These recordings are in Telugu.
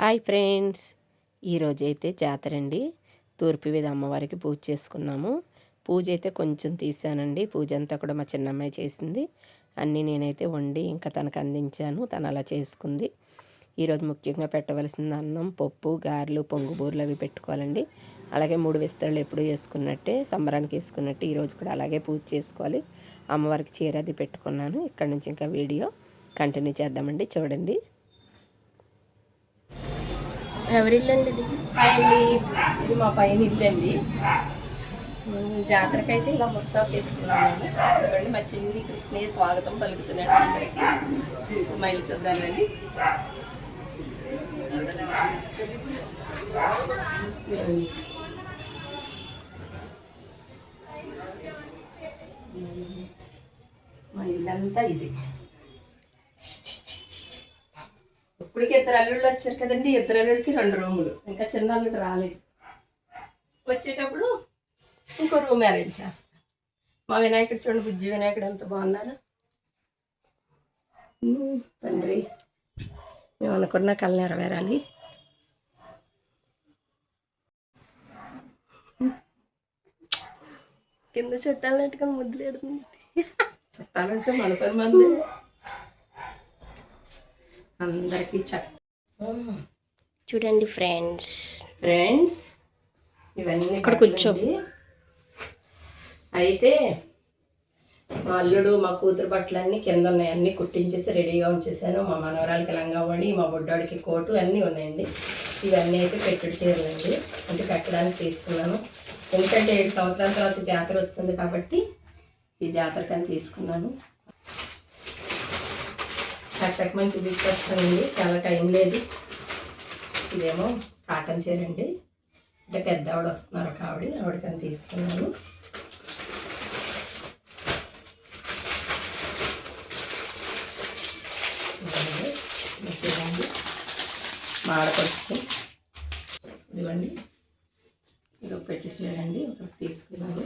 Hi friends. ఈరోజైతే జాతర అండి తూర్పు అమ్మవారికి పూజ చేసుకున్నాము. పూజ అయితే కొంచెం తీసానండి పూజ అంతా కూడా మా చిన్నమ్మాయి చేసింది. అన్నీ నేనైతే వండి ఇంకా తనకు అందించాను. తను అలా చేసుకుంది. ఈరోజు ముఖ్యంగా పెట్టవలసిన అన్నం పప్పు గారెలు పొంగు బూరెలు అవి పెట్టుకోవాలండి. అలాగే మూడు విస్తరలు ఎప్పుడు వేసుకున్నట్టే సంబరానికి వేసుకున్నట్టు ఈరోజు కూడా అలాగే పూజ చేసుకోవాలి. అమ్మవారికి చీర అది పెట్టుకున్నాను. ఇక్కడ నుంచి ఇంకా వీడియో కంటిన్యూ చేద్దామండి. చూడండి. ఎవరి అండి ఇది అండి. ఇది మా పైన ఇల్లండి అండి. జాతరకి అయితే ఇలా ముస్తాబ్ చేసుకున్నామండి ఇదిగోండి మా చిన్ని కృష్ణయ్య స్వాగతం పలుకుతున్నాడు అందరికి. మా ఇల్లు మా ఇల్లంతా ఇది. ఇప్పటికి ఇద్దరు అల్లుళ్ళు వచ్చారు కదండి. ఇద్దరు అల్లుడికి రెండు రూములు. ఇంకా చిన్న అల్లుడు రాలేదు. వచ్చేటప్పుడు ఇంకో రూమ్ అరేంజ్ చేస్తాం. మా వినాయకుడు చూడండి బుజ్జి వినాయకుడు ఎంత బాగున్నారు. తండ్రి మేము అనుకున్న కళ్ళు నెరవేరాలి. కింద చుట్టాలంటే ముద్దు లేదు చుట్టాలంటే మన పని మంది. అందరికీ చక్క. చూడండి ఫ్రెండ్స్. ఫ్రెండ్స్ ఇవన్నీ ఇక్కడ కూర్చో. అయితే మా అల్లుడు మా కూతురు బట్టలన్నీ కింద ఉన్నాయి. అన్నీ కుట్టించేసి రెడీగా ఉంచేసాను. మా మనవరాలకి లంగావణి మా బుడ్డోడికి కోటు అన్నీ ఉన్నాయండి. ఇవన్నీ అయితే పెట్టుడు చీరలండి. అంటే పెట్టడానికి తీసుకున్నాను. ఎందుకంటే ఏడు సంవత్సరాల తర్వాత జాతర వస్తుంది కాబట్టి ఈ జాతరకని తీసుకున్నాను. కట్టకమని చూపించేస్తానండి చాలా టైం లేదు. ఇదేమో కాటన్ చీర అండి. అంటే పెద్ద ఆవిడ వస్తున్నారు ఒక ఆవిడ. ఆవిడకని తీసుకున్నాను. చూడండి. ఈ ఇదిగోండి. ఇది ఒక పెట్టి చూడండి ఒకటి తీసుకున్నాను.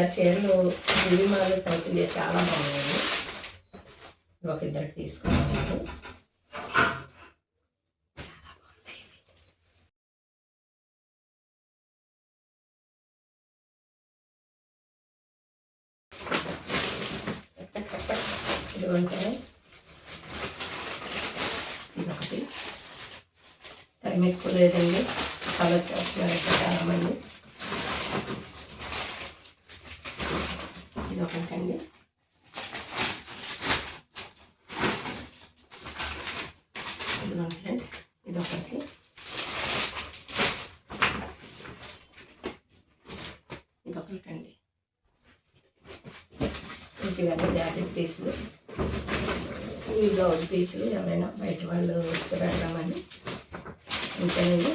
సార్ చీరలు దివిమాలు సౌత్ ఇండియా చాలా బాగున్నాయి. ఒక ఇద్దరికి తీసుకున్నాను ఇదిగోండి ఫ్రెండ్స్ ఇదొకటి టైం ఎక్కువ లేదండి కలర్ చేస్తున్నారు ఇక్కడ చాలామంది ఇదొకటండి ఇదిగోండి ఫ్రెండ్స్ ఇదొకటి. ఇదొకటండి. ఇవన్నీ జాకెట్ పీసులు ఈ బ్లౌజ్ పీసులు ఎవరైనా బయట వాళ్ళు వస్తే పెడదామని ఇంతేనండి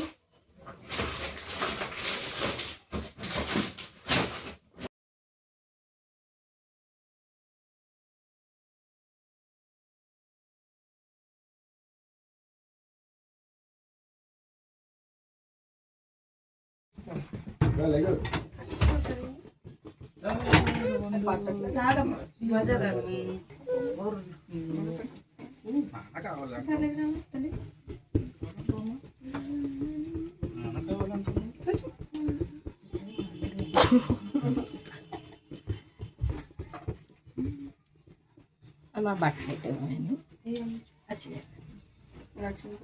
మా బట్టలు అయితే నేను వచ్చినాయి ఈ జాతరకు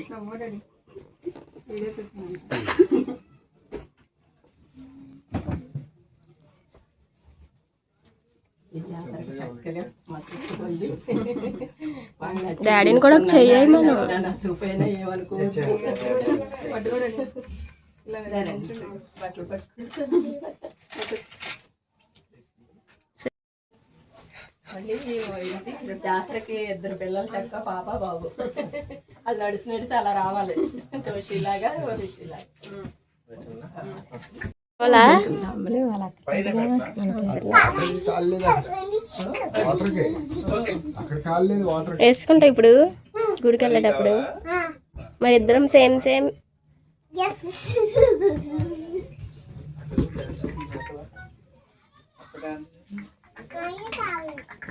చక్కగా మా తిట్టుకుంది. వాళ్ళ డాడీని కూడా ఒక చెయ్యి మనం చూపైనా ఏమనుకో బట్టలు పట్టుకుంటూ. మళ్ళీ ఏంటి? జాతరకి ఇద్దరు పిల్లలు చక్క పాప బాబు. వాళ్ళు నడిచి నడిచి అలా రావాలి. తోషిలాగా వేసుకుంటా ఇప్పుడు. గుడికి వెళ్ళేటప్పుడు. మరి ఇద్దరం సేమ్ సేమ్.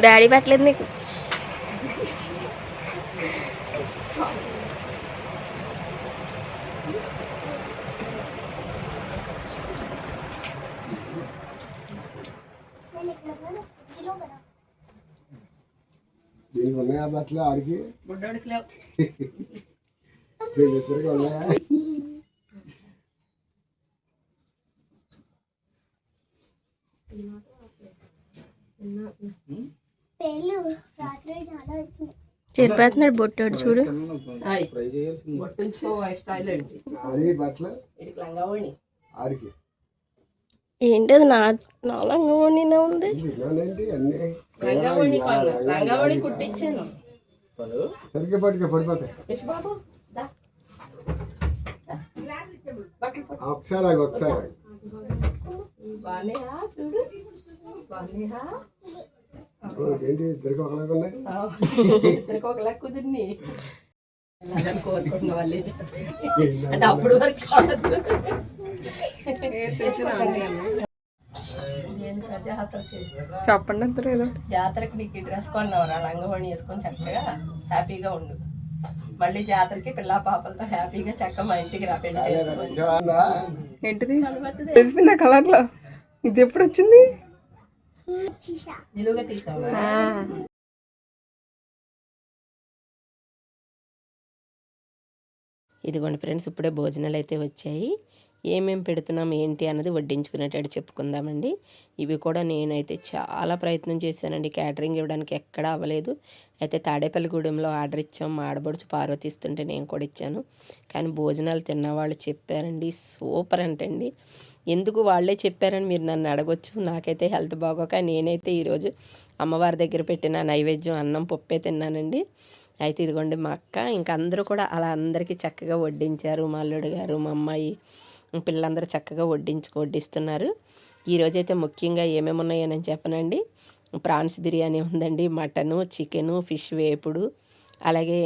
డాడీ పట్టలేదు నీకు దీనికి ఉన్నాయా బట్టలు ఆడికి బుడ్డోడికి లేవు వీళ్ళిద్దరికి ఉన్నాయా చెప్పేస్తున్నాడు బొట్టాడు చూడు. ఏంటి అది నా నాలంగా వండినా ఉంది? లంగావణి కుట్టించాను. సరిగ్గా పట్టుక పడిపోతాయి. ఒకసారి చూడు. ఏంటి? ఇద్దరికి ఒకలాగా ఉన్నాయి? ఇద్దరికి ఒకలా కుదిరిని అలాగని కోరుకుంటున్న వాళ్ళే. అది అప్పుడు వరకు కాదు. చెప్పండి ఏదో. జాతరకి నీకు ఈ డ్రెస్ కొన్నావురా లంగవణి వేసుకొని చక్కగా హ్యాపీగా ఉండు. మళ్ళీ జాతరకి పిల్ల పాపలతో హ్యాపీగా చక్క మా ఇంటికి రా పెళ్ళి చాలా ఏంటిది తెలిసిపోయింది కలర్లో ఇది ఎప్పుడు వచ్చింది? నిలువుగా తీసావా? ఇదిగోండి ఫ్రెండ్స్ ఇప్పుడే భోజనాలు అయితే వచ్చాయి. ఏమేమి పెడుతున్నాం ఏంటి అన్నది వడ్డించుకునేటట్టు చెప్పుకుందామండి. ఇవి కూడా నేనైతే చాలా ప్రయత్నం చేశానండి. క్యాటరింగ్ ఇవ్వడానికి ఎక్కడా అవ్వలేదు. అయితే తాడేపల్లిగూడెంలో ఆర్డర్ ఇచ్చాం. ఆడబడుచు పార్వతిస్తుంటే నేను కూడా ఇచ్చాను. కానీ భోజనాలు తిన్నవాళ్ళు చెప్పారండి సూపర్ అంటండి. ఎందుకు వాళ్ళే చెప్పారని మీరు నన్ను అడగొచ్చు. నాకైతే హెల్త్ బాగోక నేనైతే ఈరోజు అమ్మవారి దగ్గర పెట్టిన నైవేద్యం అన్నం పప్పే తిన్నానండి. అయితే ఇదిగోండి మా అక్క ఇంకా అందరూ కూడా అలా అందరికీ చక్కగా వడ్డించారు. మా అల్లుడు గారు మా అమ్మాయి పిల్లలందరూ చక్కగా వడ్డించుకు వడ్డిస్తున్నారు. ఈరోజైతే ముఖ్యంగా ఏమేమి ఉన్నాయని చెప్పనండి. ప్రాన్స్ బిర్యానీ ఉందండి మటను చికెను ఫిష్ వేపుడు అలాగే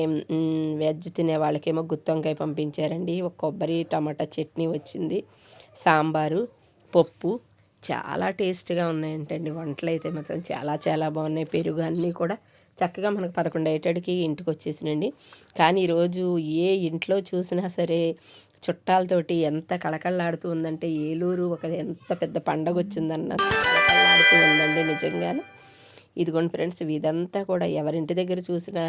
వెజ్ తినే వాళ్ళకేమో గుత్తొంకాయ పంపించారండి. ఒక కొబ్బరి టమాటా చట్నీ వచ్చింది. సాంబారు పప్పు చాలా టేస్ట్గా ఉన్నాయంటండి. వంటలు అయితే మాత్రం చాలా చాలా బాగున్నాయి. పెరుగు అన్నీ కూడా చక్కగా మనకు పదకొండు అయ్యేటడికి ఇంటికి వచ్చేసినండి కానీ ఈరోజు ఏ ఇంట్లో చూసినా సరే చుట్టాలతోటి ఎంత కళకళలాడుతూ ఉందంటే ఏలూరు ఒక ఎంత పెద్ద పండగ వచ్చిందన్న కళకళలాడుతూ ఉందండి నిజంగానే. ఇదిగోండి ఫ్రెండ్స్ ఇదంతా కూడా ఎవరింటి దగ్గర చూసినా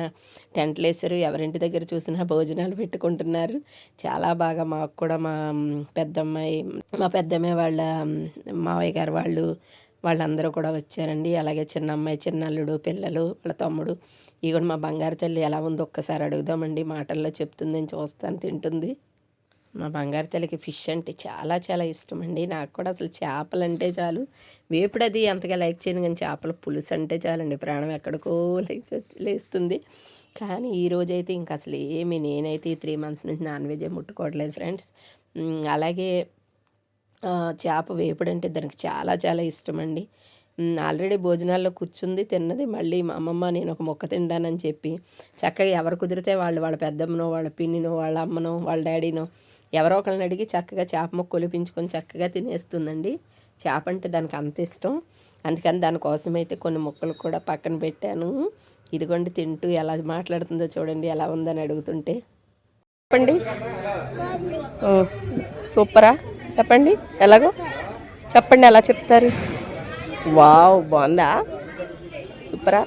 టెంట్లు వేసారు ఎవరింటి దగ్గర చూసినా భోజనాలు పెట్టుకుంటున్నారు. చాలా బాగా మాకు కూడా మా పెద్దమ్మాయి మా పెద్దమ్మాయి వాళ్ళ మావయ్య గారు వాళ్ళు వాళ్ళందరూ కూడా వచ్చారండి. అలాగే చిన్న అమ్మాయి చిన్న అల్లుడు పిల్లలు వాళ్ళ తమ్ముడు. ఇగోండి కూడా మా బంగారు తల్లి ఎలా ఉందో ఒక్కసారి అడుగుదామండి మాటల్లో చెప్తుంది నేను చూస్తాను తింటుంది. మా బంగారు తల్లికి ఫిష్ అంటే చాలా చాలా ఇష్టం అండి నాకు కూడా అసలు చేపలు అంటే చాలు. వేపుడు అది అంతగా లైక్ చేయను కానీ చేపల పులుసు అంటే చాలండి. ప్రాణం ఎక్కడికో లేచి వచ్చి లేస్తుంది. కానీ ఈ రోజైతే ఇంకా అసలు ఏమి నేనైతే ఈ త్రీ మంత్స్ నుంచి నాన్ వెజ్ ముట్టుకోవట్లేదు ఫ్రెండ్స్. అలాగే చేప వేపుడు అంటే దానికి చాలా చాలా ఇష్టం అండి ఆల్రెడీ భోజనాల్లో కూర్చుంది తిన్నది. మళ్ళీ మా అమ్మమ్మ నేను ఒక మొక్క తిండానని చెప్పి చక్కగా ఎవరు కుదిరితే వాళ్ళు వాళ్ళ పెద్దమ్మనో వాళ్ళ పిన్నినో వాళ్ళ అమ్మనో వాళ్ళ డాడీనో ఎవరో ఒకరిని అడిగి చక్కగా చేప ముక్క ఒలిపించుకొని చక్కగా తినేస్తుందండి. చేప అంటే దానికి అంత ఇష్టం. అందుకని దానికోసం అయితే కొన్ని ముక్కలు కూడా పక్కన పెట్టాను. ఇదిగోండి తింటూ ఎలా మాట్లాడుతుందో చూడండి ఎలా ఉందని అడుగుతుంటే. చెప్పండి. సూపరా? చెప్పండి. ఎలాగో? చెప్పండి ఎలా చెప్తారు? వావ్ బాగుందా? సూపరా?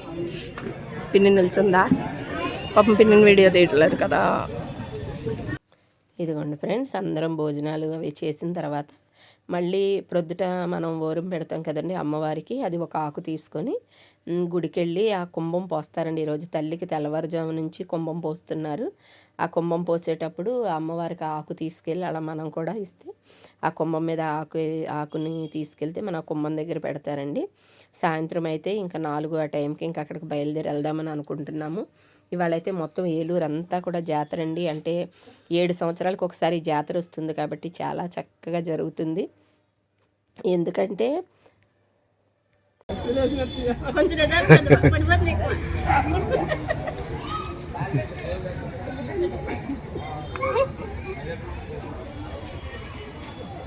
పిన్ని నిల్చుందా? పాపం పిన్నిని వీడియో తీయట్లేదు కదా. ఇదిగోండి ఫ్రెండ్స్ అందరం భోజనాలు అవి చేసిన తర్వాత మళ్ళీ ప్రొద్దుట మనం ఓరం పెడతాం కదండి అమ్మవారికి అది ఒక ఆకు తీసుకొని గుడికెళ్ళి ఆ కుంభం పోస్తారండి. ఈరోజు తల్లికి తెల్లవారుజాము నుంచి కుంభం పోస్తున్నారు. ఆ కుంభం పోసేటప్పుడు అమ్మవారికి ఆకు తీసుకెళ్ళి అలా మనం కూడా ఇస్తే ఆ కుంభం మీద ఆకు ఆకుని తీసుకెళ్తే మన కుంభం దగ్గర పెడతారండి. సాయంత్రం అయితే ఇంకా నాలుగు ఆ టైంకి ఇంకా అక్కడికి బయలుదేరి వెళ్దామని అనుకుంటున్నాము. ఇవాళైతే మొత్తం ఏలూరు అంతా కూడా జాతర అండి. అంటే ఏడు సంవత్సరాలకు ఒకసారి జాతర వస్తుంది కాబట్టి చాలా చక్కగా జరుగుతుంది. ఎందుకంటే కొంచెం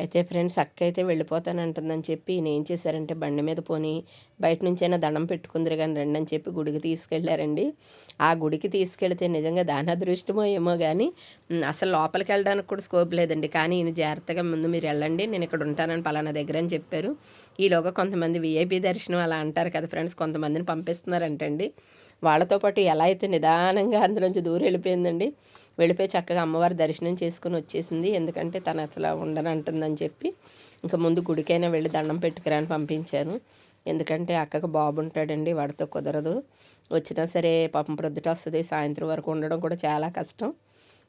అయితే ఫ్రెండ్స్ అక్క అయితే వెళ్ళిపోతానంటుందని చెప్పి ఏం చేశారంటే బండి మీద పోని బయట నుంచైనా దండం పెట్టుకుందరు కానీ రండి అని చెప్పి గుడికి తీసుకెళ్ళారండి. ఆ గుడికి తీసుకెళ్తే నిజంగా దాని అదృష్టమో ఏమో కానీ అసలు లోపలికి వెళ్ళడానికి కూడా స్కోప్ లేదండి. కానీ ఈయన జాగ్రత్తగా ముందు మీరు వెళ్ళండి నేను ఇక్కడ ఉంటానని పలానా దగ్గర అని చెప్పారు. ఈలోగా కొంతమంది విఐపి దర్శనం అలా అంటారు కదా ఫ్రెండ్స్ కొంతమందిని పంపిస్తున్నారంటండి. వాళ్ళతో పాటు ఎలా అయితే నిదానంగా అందులోంచి దూరం వెళ్ళిపోయిందండి వెళ్ళిపోయి చక్కగా అమ్మవారి దర్శనం చేసుకుని వచ్చేసింది. ఎందుకంటే తను అసలు ఉండనంటుందని చెప్పి ఇంకా ముందు గుడికైనా వెళ్ళి దండం పెట్టుకురాని పంపించాను. ఎందుకంటే అక్కకు బాబు ఉంటాడండి వాడితో కుదరదు. వచ్చినా సరే పాపం ప్రొద్దుట వస్తుంది సాయంత్రం వరకు ఉండడం కూడా చాలా కష్టం.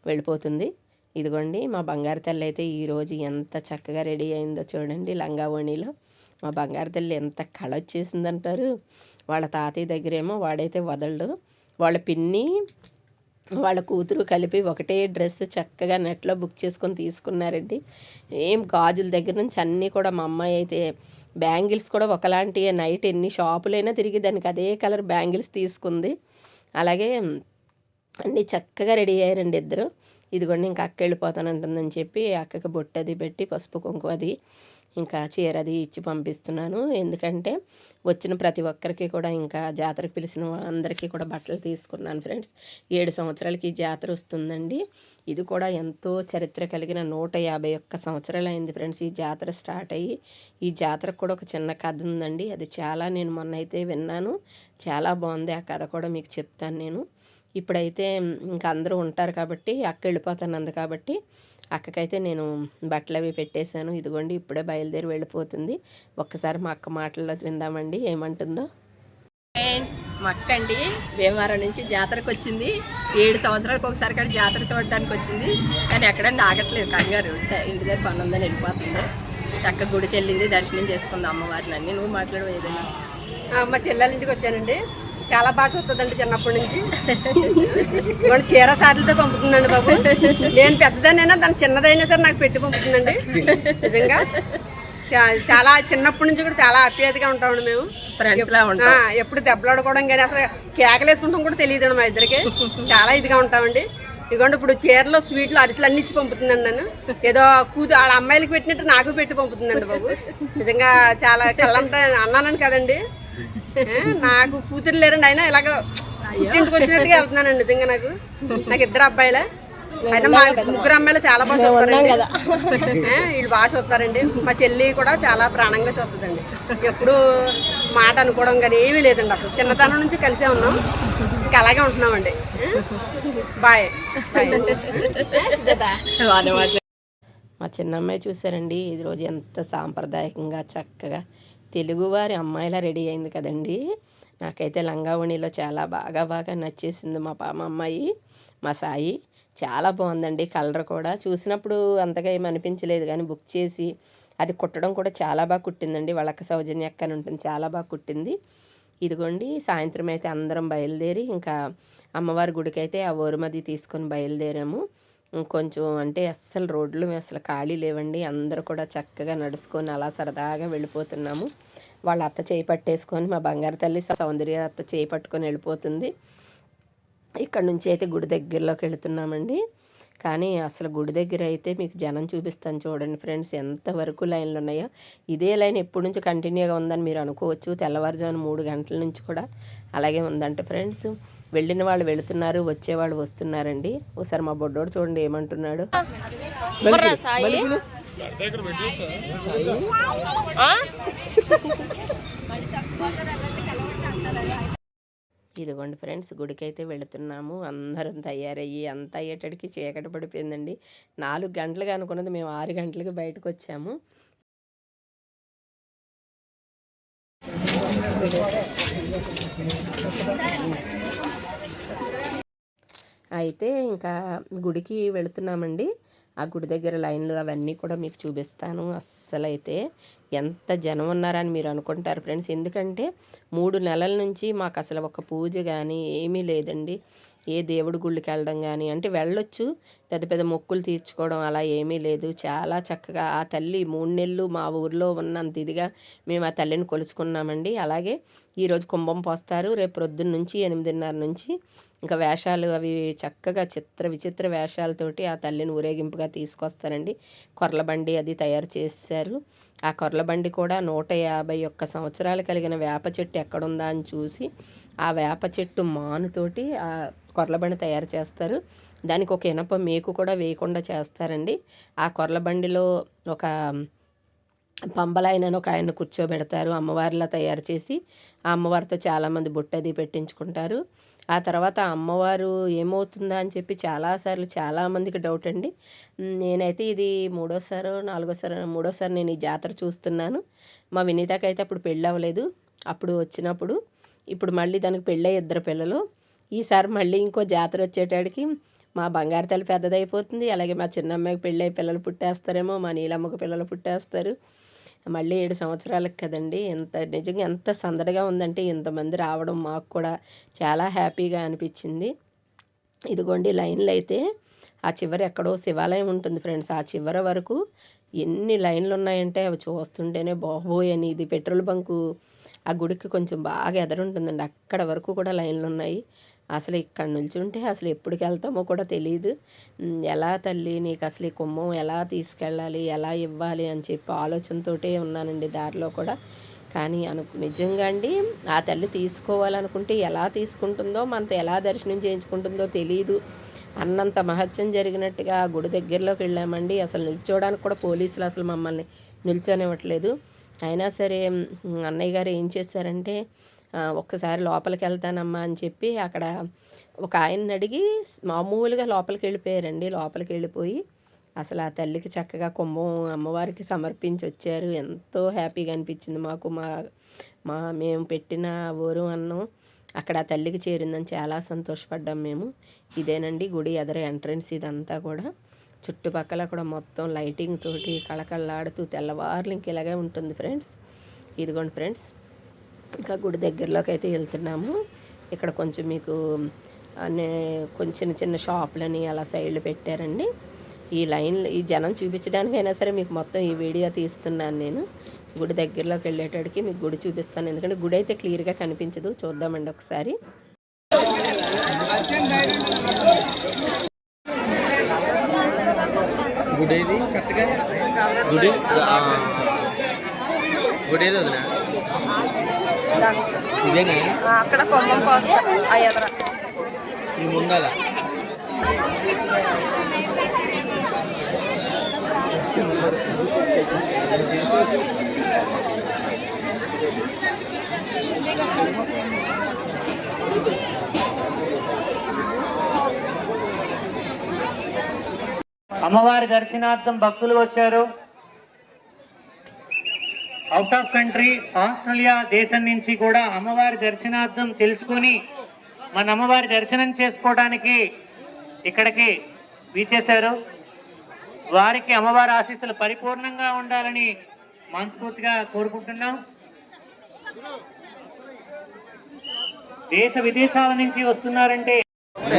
వెళ్ళిపోతుంది. ఇదిగోండి మా బంగారు తల్లి అయితే ఈరోజు ఎంత చక్కగా రెడీ అయిందో చూడండి లంగా ఓణిలో మా బంగారు తల్లి ఎంత కళ వచ్చేసిందంటారు. వాళ్ళ తాతయ్య దగ్గరేమో వాడైతే వదలడు. వాళ్ళ పిన్ని వాళ్ళ కూతురు కలిపి ఒకటే డ్రెస్ చక్కగా నెట్లో బుక్ చేసుకొని తీసుకున్నారండి. ఏం గాజుల దగ్గర నుంచి అన్నీ కూడా మా అమ్మాయి అయితే బ్యాంగిల్స్ కూడా ఒకలాంటి నైట్ ఎన్ని షాపులైనా తిరిగి దానికి అదే కలర్ బ్యాంగిల్స్ తీసుకుంది. అలాగే అన్నీ చక్కగా రెడీ అయ్యారండి ఇద్దరు. ఇదిగోండి ఇంకా అక్క వెళ్ళిపోతానంటుందని చెప్పి అక్కకి బొట్టు అది పెట్టి పసుపు కుంకుమ అది ఇంకా చీర అది ఇచ్చి పంపిస్తున్నాను. ఎందుకంటే వచ్చిన ప్రతి ఒక్కరికి కూడా ఇంకా జాతరకు పిలిచిన అందరికీ కూడా బట్టలు తీసుకున్నాను ఫ్రెండ్స్. ఏడు సంవత్సరాలకి ఈ జాతర వస్తుందండి. ఇది కూడా ఎంతో చరిత్ర కలిగిన నూట యాభై ఒక్క సంవత్సరాలు అయింది ఫ్రెండ్స్ ఈ జాతర స్టార్ట్ అయ్యి. ఈ జాతరకు కూడా ఒక చిన్న కథ ఉందండి. అది చాలా నేను మొన్న అయితే విన్నాను. చాలా బాగుంది ఆ కథ కూడా మీకు చెప్తాను నేను. ఇప్పుడైతే ఇంకా అందరూ ఉంటారు కాబట్టి అక్క వెళ్ళిపోతాను అంది కాబట్టి అక్కకైతే నేను బట్టలు అవి పెట్టేశాను. ఇదిగోండి ఇప్పుడే బయలుదేరి వెళ్ళిపోతుంది. ఒక్కసారి మా అక్క మాటల్లో విందామండి ఏమంటుందో. ఫ్రెండ్స్ మా అక్క అండి భీమవరం నుంచి జాతరకు వచ్చింది. ఏడు సంవత్సరాలకు ఒకసారి కానీ జాతర చూడడానికి వచ్చింది. కానీ ఎక్కడండి ఆగట్లేదు. కంగారు ఉంటే ఇంటి దగ్గర పని ఉందని వెళ్ళిపోతుంది. చక్క గుడికి వెళ్ళింది దర్శనం చేసుకుంది అమ్మవారిని అన్ని. నువ్వు మాట్లాడవు ఏదైనా. ఆ, మా చెల్లెల ఇంటికి వచ్చానండి. చాలా బాగా చూస్తుందండి చిన్నప్పటి నుంచి. వాడు చీర సార్లతో పంపుతుందండి బాబు. నేను పెద్దదానైనా తను చిన్నదైనా సరే నాకు పెట్టి పంపుతుందండి. నిజంగా. చాలా చిన్నప్పటి నుంచి కూడా చాలా ఆప్యాయతగా ఉంటామండి మేము. ఎప్పుడు దెబ్బలాడుకోవడం కానీ అసలు కేకలేసుకుంటాం కూడా తెలియదు మా ఇద్దరికి. చాలా ఇదిగా ఉంటామండి. ఇదిగోండి ఇప్పుడు చీరలో స్వీట్లు అరిసెలు అన్ని ఇచ్చి పంపుతుందండి నన్ను ఏదో కూతు వాళ్ళ అమ్మాయిలకి పెట్టినట్టు నాకు పెట్టి పంపుతుందండి బాబు. నిజంగా చాలా కళ్ళంట అన్నానని కదండి. నాకు కూతురు లేరండి అయినా ఇలాగ పుట్టింటికి వచ్చినట్టుగా వెళ్తున్నానండి నిజంగా నాకు. నాకు ఇద్దరు అబ్బాయిలే. అయినా మా ముగ్గురు అమ్మాయిలు చాలా బాగా చూస్తారండి. వీళ్ళు బాగా చూస్తారండి. మా చెల్లి కూడా చాలా ప్రాణంగా చూస్తుందండి. ఎప్పుడు మాట అనుకోవడం కానీ ఏమీ లేదండి అసలు. చిన్నతనం నుంచి కలిసే ఉన్నాం. ఇంకా అలాగే ఉంటున్నామండి? బాయ్. మా చిన్న అమ్మాయి చూసారండి. ఈ రోజు ఎంత సాంప్రదాయకంగా చక్కగా తెలుగువారి అమ్మాయిలా రెడీ అయింది కదండి. నాకైతే లంగావణిలో చాలా బాగా బాగా నచ్చేసింది మా పామ అమ్మాయి మా సాయి. చాలా బాగుందండి కలర్ కూడా. చూసినప్పుడు అంతగా ఏమి అనిపించలేదు కానీ బుక్ చేసి అది కుట్టడం కూడా చాలా బాగా కుట్టిందండి. వాళ్ళక్క సౌజన్య అక్క అని ఉంటుంది చాలా బాగా కుట్టింది. ఇదిగోండి సాయంత్రం అయితే అందరం బయలుదేరి ఇంకా అమ్మవారి గుడికి అయితే ఆ ఓరుమది తీసుకొని బయలుదేరాము. కొంచెం అంటే అస్సలు రోడ్లు మేము అసలు ఖాళీ లేవండి. అందరూ కూడా చక్కగా నడుచుకొని అలా సరదాగా వెళ్ళిపోతున్నాము. వాళ్ళ అత్త చేయి పట్టేసుకొని మా బంగారు తల్లి సౌందర్య అత్త చేయి పట్టుకొని వెళ్ళిపోతుంది. ఇక్కడ నుంచి అయితే గుడి దగ్గరలోకి వెళుతున్నామండి. కానీ అసలు గుడి దగ్గర అయితే మీకు జనం చూపిస్తాను చూడండి ఫ్రెండ్స్ ఎంతవరకు లైన్లు ఉన్నాయో. ఇదే లైన్ ఎప్పటి నుంచి కంటిన్యూగా ఉందని మీరు అనుకోవచ్చు. తెల్లవారుజామున మూడు గంటల నుంచి కూడా అలాగే ఉందంట ఫ్రెండ్స్. వెళ్ళిన వాళ్ళు వెళుతున్నారు వచ్చేవాళ్ళు వస్తున్నారండి. ఒకసారి మా బొడ్డోడు చూడండి ఏమంటున్నాడు. ఇదిగోండి ఫ్రెండ్స్ గుడికి అయితే వెళుతున్నాము. అందరం తయారయ్యి అంతా అయ్యేటడికి చీకటి పడిపోయిందండి. నాలుగు గంటలుగా అనుకున్నది మేము ఆరు గంటలకి బయటకు వచ్చాము. అయితే ఇంకా గుడికి వెళుతున్నామండి. ఆ గుడి దగ్గర లైన్లు అవన్నీ కూడా మీకు చూపిస్తాను అస్సలైతే. ఎంత జనం ఉన్నారని మీరు అనుకుంటారు ఫ్రెండ్స్. ఎందుకంటే మూడు నెలల నుంచి మాకు అసలు ఒక పూజ కానీ ఏమీ లేదండి. ఏ దేవుడి గుళ్ళకి వెళ్ళడం కానీ అంటే వెళ్ళొచ్చు. పెద్ద పెద్ద మొక్కులు తీర్చుకోవడం అలా ఏమీ లేదు. చాలా చక్కగా ఆ తల్లి మూడు నెలలు మా ఊర్లో ఉన్నంత ఇదిగా మేము ఆ తల్లిని కొలుచుకున్నామండి అలాగే ఈరోజు కుంభం పోస్తారు. రేపు ప్రొద్దున్న నుంచి ఎనిమిదిన్నర నుంచి ఇంకా వేషాలు అవి చక్కగా చిత్ర విచిత్ర వేషాలతోటి ఆ తల్లిని ఊరేగింపుగా తీసుకొస్తారండి. కొర్లబండి అది తయారు చేశారు. ఆ కొర్లబండి కూడా నూట యాభై ఒక్క సంవత్సరాలు కలిగిన వేప చెట్టు ఎక్కడుందా అని చూసి ఆ వేప చెట్టు మానుతోటి ఆ కొర్లబండి తయారు చేస్తారు. దానికి ఒక ఇనప మేకు కూడా వేయకుండా చేస్తారండి. ఆ కొర్లబండిలో ఒక పంబలాయనని ఒక ఆయన కూర్చోబెడతారు. అమ్మవారిలా తయారు చేసి ఆ అమ్మవారితో చాలామంది బుట్టది పెట్టించుకుంటారు. ఆ తర్వాత అమ్మవారు ఏమవుతుందా అని చెప్పి చాలాసార్లు చాలామందికి డౌట్ అండి. నేనైతే ఇది మూడోసారి నాలుగోసారి మూడోసారి నేను ఈ జాతర చూస్తున్నాను. మా వినీతకి అయితే అప్పుడు పెళ్ళి అవ్వలేదు. అప్పుడు వచ్చినప్పుడు ఇప్పుడు మళ్ళీ దానికి పెళ్ళే ఇద్దరు పిల్లలు. ఈసారి మళ్ళీ ఇంకో జాతర వచ్చేటాడికి మా బంగారు తల్లి పెద్దదైపోతుంది. అలాగే మా చిన్న అమ్మాయికి పెళ్ళి పిల్లలు పుట్టేస్తారేమో మా నీలమ్మకు పిల్లలు పుట్టేస్తారు. మళ్ళీ ఏడు సంవత్సరాలకు కదండి. ఎంత నిజంగా ఎంత సందడిగా ఉందంటే ఇంతమంది రావడం మాకు కూడా చాలా హ్యాపీగా అనిపించింది. ఇదిగోండి లైన్లు అయితే ఆ చివరి ఎక్కడో శివాలయం ఉంటుంది ఫ్రెండ్స్. ఆ చివరి వరకు ఎన్ని లైన్లు ఉన్నాయంటే అవి చూస్తుంటేనే బాబోయ్ అని ఇది పెట్రోల్ బంకు ఆ గుడికి కొంచెం బాగా ఎదరుంటుందండి. అక్కడ వరకు కూడా లైన్లు ఉన్నాయి. అసలు ఇక్కడ నిల్చుంటే అసలు ఎప్పటికి వెళ్తామో కూడా తెలియదు ఎలా తల్లి నీకు అసలు ఈ కుమ్మం ఎలా తీసుకెళ్ళాలి ఎలా ఇవ్వాలి అని చెప్పి ఆలోచనతోటే ఉన్నానండి దారిలో కూడా. కానీ అను నిజంగా అండి ఆ తల్లి తీసుకోవాలనుకుంటే ఎలా తీసుకుంటుందో మనతో ఎలా దర్శనం చేయించుకుంటుందో తెలియదు అన్నంత మహత్యం జరిగినట్టుగా ఆ గుడి దగ్గరలోకి వెళ్ళామండి. అసలు నిల్చోడానికి కూడా పోలీసులు అసలు మమ్మల్ని నిల్చోనివ్వట్లేదు. అయినా సరే అన్నయ్య గారు ఏం చేశారంటే ఒక్కసారి లోపలికి వెళ్తానమ్మా అని చెప్పి అక్కడ ఒక ఆయన్ని అడిగి మామూలుగా లోపలికి వెళ్ళిపోయారండి లోపలికి వెళ్ళిపోయి అసలు ఆ తల్లికి చక్కగా కుంభం అమ్మవారికి సమర్పించి వచ్చారు ఎంతో హ్యాపీగా అనిపించింది మాకు. మా మా మేము పెట్టిన ఊరు అన్నం అక్కడ ఆ తల్లికి చేరిందని చాలా సంతోషపడ్డాం మేము. ఇదేనండి గుడి ఎదర ఎంట్రన్స్ ఇదంతా కూడా. చుట్టుపక్కల కూడా మొత్తం లైటింగ్ తోటి కళకళలాడుతూ తెల్లవారులు ఇంక ఇలాగే ఉంటుంది ఫ్రెండ్స్. ఇదిగోండి ఫ్రెండ్స్ ఇంకా గుడి దగ్గరలోకి అయితే వెళ్తున్నాము. ఇక్కడ కొంచెం మీకు అనే కొంచెం చిన్న చిన్న షాపులని అలా సైడ్లు పెట్టారండి. ఈ లైన్ ఈ జనం చూపించడానికైనా సరే మీకు మొత్తం ఈ వీడియో తీస్తున్నాను నేను. గుడి దగ్గరలోకి వెళ్ళేటడికి మీకు గుడి చూపిస్తాను. ఎందుకంటే గుడి అయితే క్లియర్గా కనిపించదు. చూద్దామండి ఒకసారి. గుడి? గుడి గుడి అక్కడ కొమ్మం ఆ ఎదర. ఈ ముందల అమ్మవారి దర్శనార్థం భక్తులు వచ్చారు. అవుట్ ఆఫ్ కంట్రీ ఆస్ట్రేలియా దేశం నుంచి కూడా అమ్మవారి దర్శనార్థం తెలుసుకొని మన అమ్మవారి దర్శనం చేసుకోవడానికి ఇక్కడికి వీచేశారు. వారికి అమ్మవారి ఆశీస్సులు పరిపూర్ణంగా ఉండాలని మనస్ఫూర్తిగా కోరుకుంటున్నాం. దేశ విదేశాల నుంచి వస్తున్నారంటే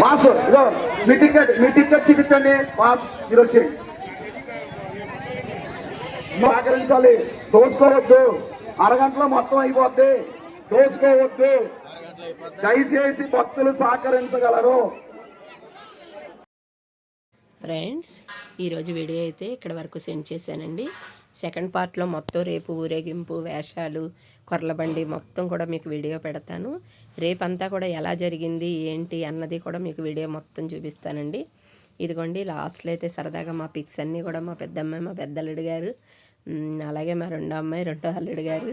పాస్ ఇదో మీ టికెట్ మీ టికెట్ చూపించండి. పాస్ మీరు వచ్చి సహకరించాలి దోచుకోవద్దు. అరగంటలో మొత్తం అయిపోద్ది. దోచుకోవద్దు. దయచేసి భక్తులు సహకరించగలరు. ఫ్రెండ్స్ ఈరోజు వీడియో అయితే ఇక్కడ వరకు సెండ్ చేశానండి. సెకండ్ పార్ట్లో మొత్తం రేపు ఊరేగింపు వేషాలు కొర్లబండి మొత్తం కూడా మీకు వీడియో పెడతాను. రేపంతా కూడా ఎలా జరిగింది ఏంటి అన్నది కూడా మీకు వీడియో మొత్తం చూపిస్తానండి. ఇదిగోండి లాస్ట్లో అయితే సరదాగా మా పిక్స్ అన్నీ కూడా మా పెద్దమ్మాయి మా పెద్దలు అడిగారు. గారు అలాగే మా రెండో అమ్మాయి రెండో అల్లుడు గారు.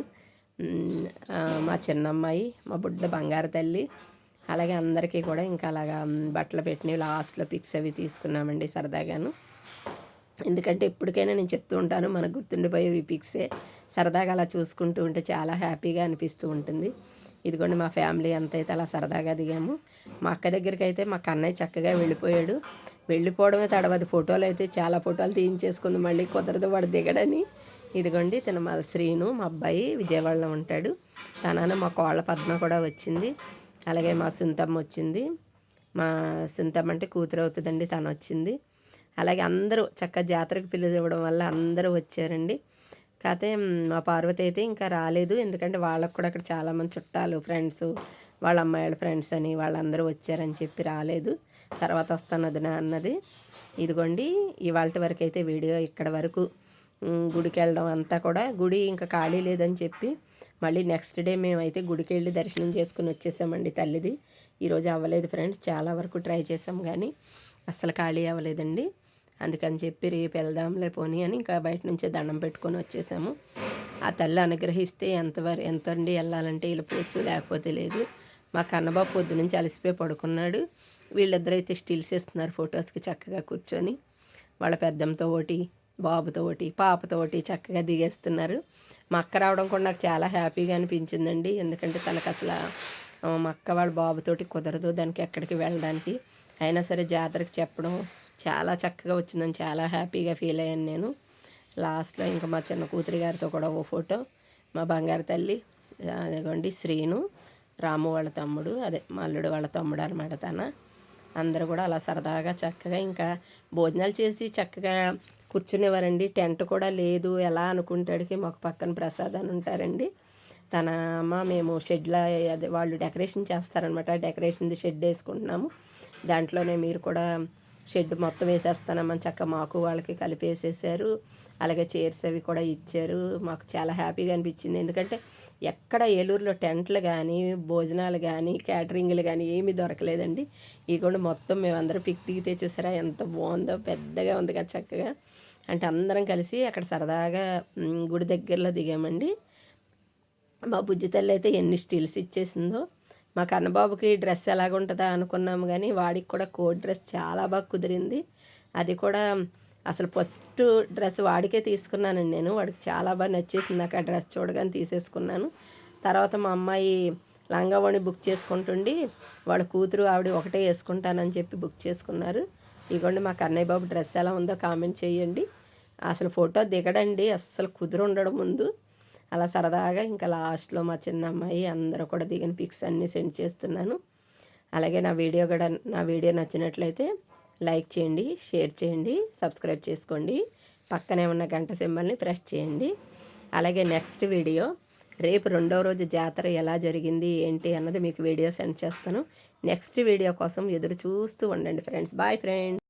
మా చిన్న అమ్మాయి మా బుడ్డ బంగారు తల్లి. అలాగే అందరికీ కూడా ఇంకా అలాగా బట్టలు పెట్టినవి లాస్ట్లో పిక్స్ అవి తీసుకున్నామండి సరదాగాను. ఎందుకంటే ఎప్పటికైనా నేను చెప్తూ ఉంటాను మనకు గుర్తుండిపోయేవి పిక్సే. సరదాగా అలా చూసుకుంటూ ఉంటే చాలా హ్యాపీగా అనిపిస్తూ ఉంటుంది. ఇదిగోండి మా ఫ్యామిలీ అంత అయితే అలా సరదాగా దిగాము. మా అక్క దగ్గరికి అయితే మా కన్నయ్య చక్కగా వెళ్ళిపోయాడు. వెళ్ళిపోవడమే తడవది. ఫోటోలు అయితే చాలా ఫోటోలు తీయించేసుకుంది మళ్ళీ కుదరదు వాడు దిగడని. ఇదిగోండి తన మా శ్రీను మా అబ్బాయి విజయవాడలో ఉంటాడు. తనన మా కోళ్ళ పద్మ కూడా వచ్చింది. అలాగే మా సుంతమ్మ వచ్చింది. మా సుంతమ్మ అంటే కూతురు అవుతుందండి తను వచ్చింది. అలాగే అందరూ చక్క జాతరకు పిలిచివ్వడం వల్ల అందరూ వచ్చారండి. కాకపోతే మా పార్వతి అయితే ఇంకా రాలేదు. ఎందుకంటే వాళ్ళకు కూడా అక్కడ చాలామంది చుట్టాలు ఫ్రెండ్స్ వాళ్ళ అమ్మాయిల ఫ్రెండ్స్ అని వాళ్ళందరూ వచ్చారని చెప్పి రాలేదు. తర్వాత వస్తాను వదినా అన్నది. ఇదిగోండి ఇవాళ వరకు అయితే వీడియో ఇక్కడ వరకు. గుడికి వెళ్ళడం అంతా కూడా. గుడి ఇంకా ఖాళీ లేదని చెప్పి మళ్ళీ నెక్స్ట్ డే మేమైతే గుడికి వెళ్ళి దర్శనం చేసుకుని వచ్చేసామండి తల్లిది. ఈరోజు అవ్వలేదు ఫ్రెండ్స్ చాలా వరకు ట్రై చేసాం కానీ అస్సలు ఖాళీ అవ్వలేదండి. అందుకని చెప్పి రేపు వెళ్దాంలే పోనీ అని ఇంకా బయట నుంచే దండం పెట్టుకొని వచ్చేసాము. ఆ తల్లి అనుగ్రహిస్తే ఎంతవరకు ఎంత అండి వెళ్ళాలంటే వెళ్ళిపోవచ్చు లేకపోతే లేదు. మా కన్నబాబు పొద్దు నుంచి అలసిపోయి పడుకున్నాడు. వీళ్ళిద్దరైతే స్టిల్స్ ఇస్తున్నారు ఫొటోస్కి చక్కగా కూర్చొని. వాళ్ళ పెద్దమ్మతో ఒకటి బాబుతో ఒకటి పాపతో ఒకటి చక్కగా దిగేస్తున్నారు. మా అక్క రావడం కూడా నాకు చాలా హ్యాపీగా అనిపించిందండి. ఎందుకంటే తనకు అసలు మా అక్క వాళ్ళ బాబుతోటి కుదరదు దానికి ఎక్కడికి వెళ్ళడానికి. అయినా సరే జాతరకు చెప్పడం చాలా చక్కగా వచ్చిందని చాలా హ్యాపీగా ఫీల్ అయ్యాను నేను. లాస్ట్లో ఇంకా మా చిన్న కూతురి గారితో కూడా ఓ ఫోటో మా బంగారు తల్లి అదిగోండి శ్రీను రాము వాళ్ళ తమ్ముడు అదే మా అల్లుడు వాళ్ళ తమ్ముడు అనమాట తన. అందరూ కూడా అలా సరదాగా చక్కగా ఇంకా భోజనాలు చేసి చక్కగా కూర్చునేవారండి. టెంట్ కూడా లేదు. ఎలా అనుకుంటాడికి మాకు పక్కన ప్రసాద్ అని ఉంటారండి. తన అమ్మ మేము షెడ్లో అదే వాళ్ళు డెకరేషన్ చేస్తారనమాట డెకరేషన్ది షెడ్ వేసుకుంటున్నాము. దాంట్లోనే మీరు కూడా షెడ్ మొత్తం వేసేస్తానమ్మని చక్క మాకు వాళ్ళకి కలిపేసేసారు. అలాగే చైర్స్ అవి కూడా ఇచ్చారు. మాకు చాలా హ్యాపీగా అనిపించింది. ఎందుకంటే ఎక్కడ ఏలూరులో టెంట్లు కానీ భోజనాలు కానీ క్యాటరింగ్లు కానీ ఏమీ దొరకలేదండి. ఈ కూడా మొత్తం మేమందరం పిక్ దిగితే చూసారా ఎంత బాగుందో పెద్దగా ఉంది కదా చక్కగా. అంటే అందరం కలిసి అక్కడ సరదాగా గుడి దగ్గరలో దిగామండి. మా బుజ్జి తల్లి అయితే ఎన్ని స్టిల్స్ ఇచ్చేసిందో. మా కన్నబాబుకి డ్రెస్ ఎలాగుంటుందా అనుకున్నాము కానీ వాడికి కూడా కోట్ డ్రెస్ చాలా బాగా కుదిరింది. అది కూడా అసలు ఫస్ట్ డ్రెస్ వాడికే తీసుకున్నానండి నేను. వాడికి చాలా బాగా నచ్చేసింది నాకు ఆ డ్రెస్ చూడగానే తీసేసుకున్నాను. తర్వాత మా అమ్మాయి లంగావణి బుక్ చేసుకుంటుండి వాళ్ళ కూతురు ఆవిడ ఒకటే వేసుకుంటానని చెప్పి బుక్ చేసుకున్నారు. ఇదిగోండి మా కన్నయ్య బాబు డ్రెస్ ఎలా ఉందో కామెంట్ చేయండి. అసలు ఫోటో దిగడండి అస్సలు కుదురు ఉండడం ముందు. అలా సరదాగా ఇంకా లాస్ట్లో మా చిన్న అమ్మాయి అందరూ కూడా దిగిన పిక్స్ అన్నీ సెండ్ చేస్తున్నాను. అలాగే నా వీడియో కూడా నా వీడియో నచ్చినట్లయితే లైక్ చేయండి షేర్ చేయండి సబ్స్క్రైబ్ చేసుకోండి. పక్కనే ఉన్న గంట సింబల్ని ప్రెస్ చేయండి. అలాగే నెక్స్ట్ వీడియో రేపు రెండో రోజు జాతర ఎలా జరిగింది ఏంటి అన్నది మీకు వీడియో సెండ్ చేస్తాను. నెక్స్ట్ వీడియో కోసం ఎదురు చూస్తూ ఉండండి ఫ్రెండ్స్. Bye friends.